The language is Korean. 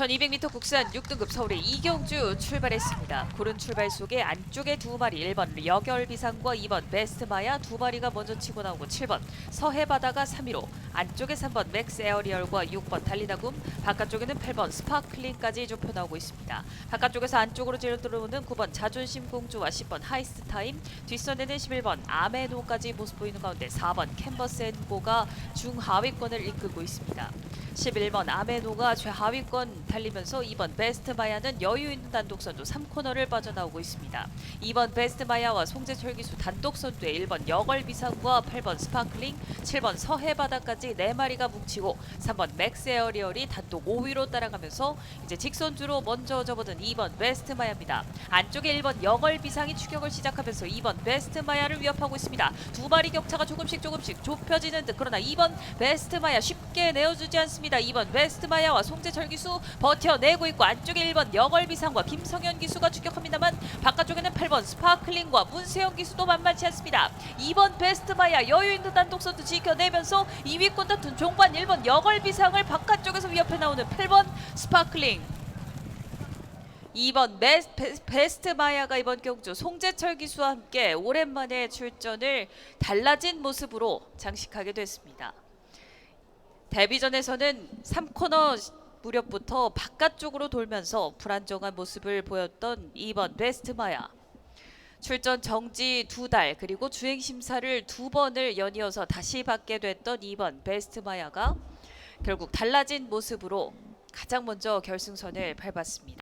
1200m 국산 6등급 서울의 이경주 출발했습니다. 고른 출발 속에 안쪽에 두 마리 1번 여결비상과 2번 베스트마야 두 마리가 먼저 치고 나오고 7번 서해바다가 3위로 안쪽에 3번 맥스 에어리얼과 6번 달리다굼 바깥쪽에는 8번 스파클링까지 좁혀 나오고 있습니다. 바깥쪽에서 안쪽으로 찔러 들어오는 9번 자존심 공주와 10번 하이스트 타임 뒷선에는 11번 아메노까지 모습 보이는 가운데 4번 캔버스 앤고가 중하위권을 이끌고 있습니다. 11번 아메노가 최하위권 달리면서 2번 베스트 마야는 여유 있는 단독 선두 3코너를 빠져나오고 있습니다. 2번 베스트 마야와 송재철 기수 단독 선두에 1번 여걸비상과 8번 스파클링, 7번 서해바다까지 4마리가 뭉치고 3번 맥스 에어리얼이 단독 5위로 따라가면서 이제 직선주로 먼저 접어든 2번 베스트 마야입니다. 안쪽에 1번 여걸비상이 추격을 시작하면서 2번 베스트 마야를 위협하고 있습니다. 두 마리 격차가 조금씩 조금씩 좁혀지는 듯 그러나 2번 베스트 마야 쉽게 내어주지 않습니다. 2번 베스트 마야와 송재철 기수 버텨내고 있고 안쪽에 1번 여걸비상과 김성현 기수가 추격합니다만 바깥쪽에는 8번 스파클링과 문세영 기수도 만만치 않습니다. 2번 베스트 마야 여유 있는 단독선도 지켜내면서 2위권 다툰 종반 1번 여걸비상을 바깥쪽에서 위협해 나오는 8번 스파클링 2번 베스, 베- 베스트 마야가 이번 경주 송재철 기수와 함께 오랜만에 출전을 달라진 모습으로 장식하게 됐습니다. 데뷔전에서는 3코너 무렵부터 바깥쪽으로 돌면서 불안정한 모습을 보였던 2번 베스트 마야. 출전 정지 두 달 그리고 주행 심사를 두 번을 연이어서 다시 받게 됐던 2번 베스트 마야가 결국 달라진 모습으로 가장 먼저 결승선을 밟았습니다.